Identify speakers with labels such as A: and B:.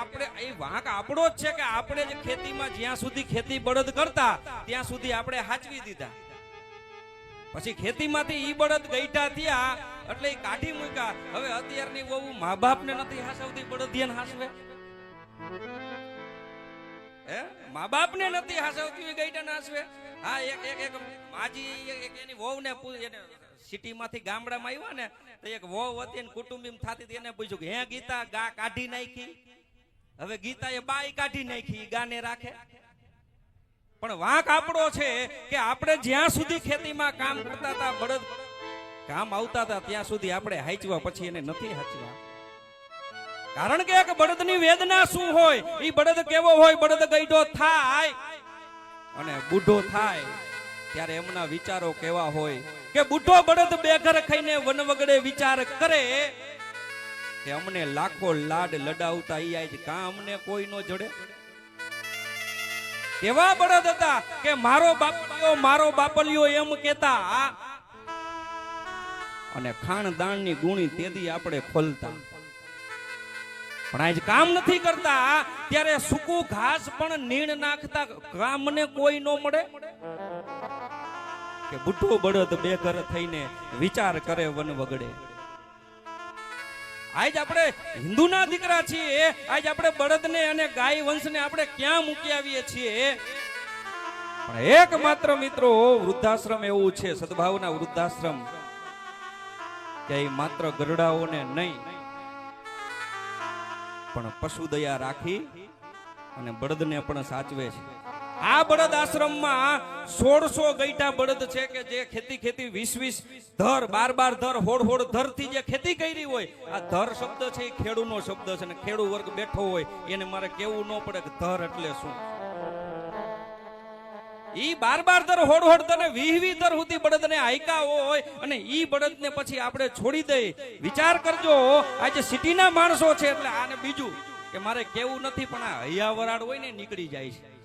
A: આપણે, એ વાંક આપણો જ છે કે આપણે જ ખેતીમાં જ્યાં સુધી ખેતી બળદ કરતા, ત્યાં સુધી આપણે હાચવી દીધા. પછી ખેતીમાંથી ઈ બળદ ગઈટા થયા, એટલે કાઢી મૂક્યા. હવે અત્યારની વહુ મા બાપને નથી હાસવતી, બળદિયાને હાસવે. હે? મા બાપને નથી હાસવતી હોય ગઈઠાને હાસવે. હા, એક એક એક માજી, એક એની વહુને સિટીમાંથી ગામડામાં આવ્યા ને, તો એક વહુ હતી ને કુટુંબી થતી એને પૂછ્યું કે, હે ગીતા, ગા કાઢી નાખી? હવે ગીતા એ બાઈ કાઢી નાખી, ગાને રાખે. પણ વાંક આપણો છે કે આપણે જ્યાં સુધી ખેતીમાં કામ કરતા હતા, બળદ કામ આવતા હતા, ત્યાં સુધી આપણે હાચવા પછી એને નથી હાચવા. કારણ કે એક બળદની વેદના શું હોય એ બળદ કેવો હોય, બળદ ગઈડો થાય અને બુઢો થાય. ત્યારે એમના વિચારો કેવા હોય કે બુઢો બળદ બેઘર ખાઈને વન વગડે વિચાર કરે કે અમને લાખો લાડ લડાવતા ઈ આજ કા અમને કોઈ નો જડે? કેવા બળદ હતા કે મારો બાપલિયો મારો બાપલિયો એમ કેતા અને ખાણદાણની ગુણી તેદી આપણે ખોલતા. પણ આજ કામ નથી કરતા ત્યારે સૂકું ઘાસ પણ નીણ નાખતા, કામને કોઈ નો મળે? કે બુઢો બળદ બેઘર થઈને વિચાર કરે વન વગડે આજ આપણે હિન્દુના દીકરા છીએ. આજ આપણે બળદને અને ગાય વંશને આપણે ક્યાં મૂકી આવીએ છીએ? પણ એક માત્ર મિત્રો વૃદ્ધાશ્રમ એવું છે, સદભાવના વૃદ્ધાશ્રમ. કે એ માત્ર ગરડાઓને નહીં, પણ પશુ દયા રાખી અને બળદને પણ સાચવે છે. આ બળદ આશ્રમમાં સોળસો ગઈટા બળદ છે કે જે ખેતી ખેતી વીસ વીસ ધર, બાર બાર ધર હોડ હોડ ધરથી જે ખેતી કરી હોય, આ ધર શબ્દ છે એ ખેડૂનો શબ્દ છે અને ખેડૂ વર્ગ બેઠો હોય એને મારે કેવું ન પડે કે ધર એટલે શું? ઈ બાર બાર દર હોડ હોડ તને ને વીહ વીહ દર સુધી બળદને આયકા હોય અને ઈ બળદને પછી આપણે છોડી દઈ. વિચાર કરજો આજે સિટીના માણસો છે એટલે આને બીજું કે મારે કેવું નથી પણ આ હૈયા વરાળ હોય ને નીકળી જાય છે.